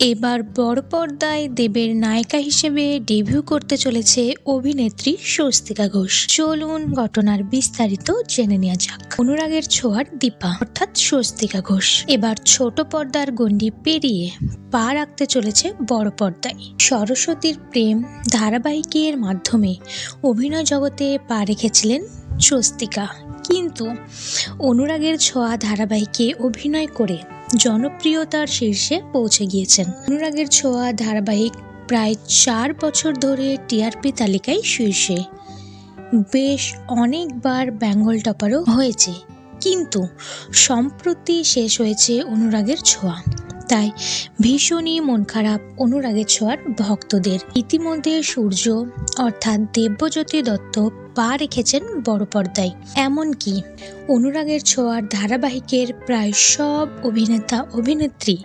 এবার বড় পর্দায় দেবের নায়িকা হিসেবে ডেবিউ করতে চলেছে অভিনেত্রী স্বস্তিকা ঘোষ। চলুন ঘটনার বিস্তারিত জেনে নেওয়া যাক। অনুরাগের ছোঁয়ার দীপা, অর্থাৎ স্বস্তিকা ঘোষ। এবার ছোট পর্দার গণ্ডি পেরিয়ে পা রাখতে চলেছে বড় পর্দায়। সরস্বতীর প্রেম ধারাবাহিকের মাধ্যমে অভিনয় জগতে পা রেখেছিলেন স্বস্তিকা। কিন্তু অনুরাগের ছোঁয়া ধারাবাহিকে অভিনয় করে জনপ্রিয়তার শীর্ষে পৌঁছে গিয়েছেন। অনুরাগের ছোঁয়া ধারাবাহিক প্রায় চার বছর ধরে টিআরপি তালিকায় শীর্ষে। বেশ অনেকবার বেঙ্গল টপারও হয়েছে। কিন্তু সম্প্রতি শেষ হয়েছে অনুরাগের ছোঁয়া। তাই ভীষণই মন খারাপ অনুরাগের ছোঁয়ার ভক্তদের। ইতিমধ্যে সূর্য অর্থাৎ দেব্যজ্যোতি দত্ত পা রেখেছেন বড় পর্দায়। এমনকি অনুরাগের ছোঁয়ার ধারাবাহিকের প্রায় সব অভিনেতা, অভিনেত্রী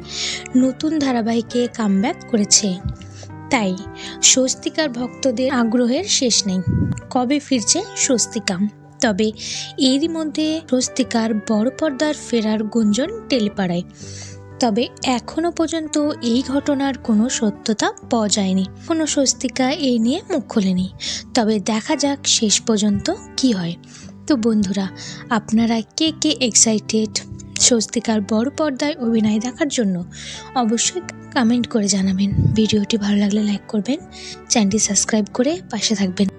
নতুন ধারাবাহিকে কামব্যাক করেছে। তাই স্বস্তিকার ভক্তদের আগ্রহের শেষ নেই। কবে ফিরছে স্বস্তিকা? তবে এরই মধ্যে স্বস্তিকার বড় পর্দার ফেরার গুঞ্জন টেলিপাড়ায়। তবে এখনও পর্যন্ত এই ঘটনার কোনো সত্যতা পাওয়া যায়নি। কোনো স্বস্তিকা এই নিয়ে মুখ খোলেনি। তবে দেখা যাক শেষ পর্যন্ত কি হয়। তো বন্ধুরা, আপনারা কে কে এক্সাইটেড স্বস্তিকার বড় পর্দায় অভিনয় দেখার জন্য অবশ্যই কমেন্ট করে জানাবেন। ভিডিওটি ভালো লাগলে লাইক করবেন চ্যানেলটি সাবস্ক্রাইব করে পাশে থাকবেন।